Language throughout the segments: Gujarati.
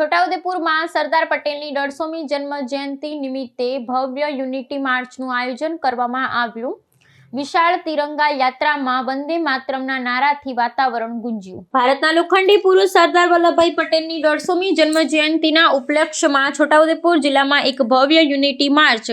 છોટાઉદેપુરમાં સરદાર પટેલની દોઢસોમી જન્મ જયંતિ નિમિત્તે ભવ્ય યુનિટી માર્ચનું આયોજન કરવામાં આવ્યું. વિશાળ તિરંગા યાત્રામાં વંદે માતરમના નારાથી વાતાવરણ ગુંજ્યું. ભારતના લોખંડી પુરુષ સરદાર વલ્લભભાઈ પટેલની દોઢસોમી જન્મ જયંતિના ઉપલક્ષ્યમાં છોટાઉદેપુર જિલ્લામાં એક ભવ્ય યુનિટી માર્ચ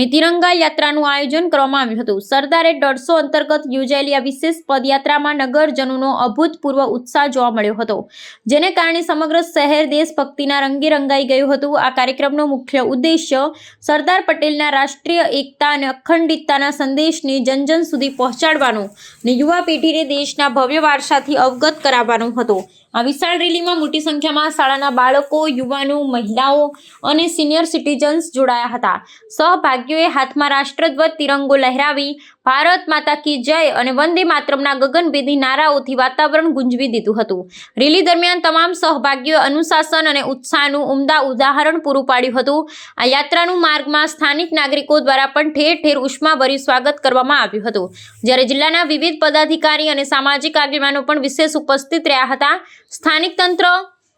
ને તિરંગા યાત્રાનું આયોજન કરવામાં આવ્યું હતું. સરદારે દોઢસો અંતર્ગત યોજાયેલી આ વિશેષ પદયાત્રામાં નગરજનોનો અભૂતપૂર્વ ઉત્સાહ જોવા મળ્યો હતો, જેને કારણે સમગ્ર શહેર દેશભક્તિના રંગે રંગાઈ ગયું હતું. આ કાર્યક્રમનો મુખ્ય ઉદ્દેશ્ય સરદાર પટેલના રાષ્ટ્રીય એકતા અને અખંડિતતાના સંદેશને જનજન સુધી પહોંચાડવાનો અને યુવા પેઢીને દેશના ભવ્ય વારસાથી અવગત કરાવવાનો હતો. આ વિશાળ રેલીમાં મોટી સંખ્યામાં શાળાના બાળકો, યુવાનો, મહિલાઓ અને સિનિયર સિટીઝન્સ જોડાયા હતા. સહભાગીઓએ હાથમાં રાષ્ટ્રધ્વજ તિરંગો લહેરાવી, ભારત માતા કી જય અને વંદે માતરમના ગગનભેદી નારાઓથી વાતાવરણ ગુંજવી દીધું હતું. રેલી દરમિયાન તમામ સહભાગીઓ અનુશાસન અને ઉત્સાહનું ઉમદા ઉદાહરણ પૂરું પાડ્યું હતું. આ યાત્રાનું માર્ગમાં સ્થાનિક નાગરિકો દ્વારા પણ ઠેર ઠેર ઉષ્માભર્યું સ્વાગત કરવામાં આવ્યું હતું. જ્યારે જિલ્લાના વિવિધ પદાધિકારી અને સામાજિક આગેવાનો પણ વિશેષ ઉપસ્થિત રહ્યા હતા, સ્થાનિક તંત્ર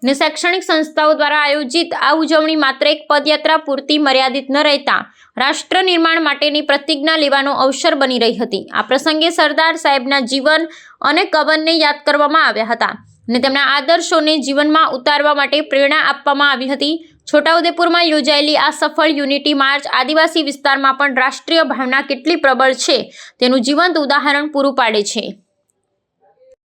ને શૈક્ષણિક સંસ્થાઓ દ્વારા આયોજિત આ ઉજવણી માત્ર એક પદયાત્રા પૂરતી મર્યાદિત ન રહેતા રાષ્ટ્ર નિર્માણ માટેની પ્રતિજ્ઞા લેવાનો અવસર બની રહી હતી. આ પ્રસંગે સરદાર સાહેબના જીવન અને કવનને યાદ કરવામાં આવ્યા હતા. અને તેમના આદર્શોને જીવનમાં ઉતારવા માટે પ્રેરણા આપવામાં આવી હતી. છોટાઉદેપુરમાં યોજાયેલી આ સફળ યુનિટી માર્ચ આદિવાસી વિસ્તારમાં પણ રાષ્ટ્રીય ભાવના કેટલી પ્રબળ છે તેનું જીવંત ઉદાહરણ પૂરું પાડે છે.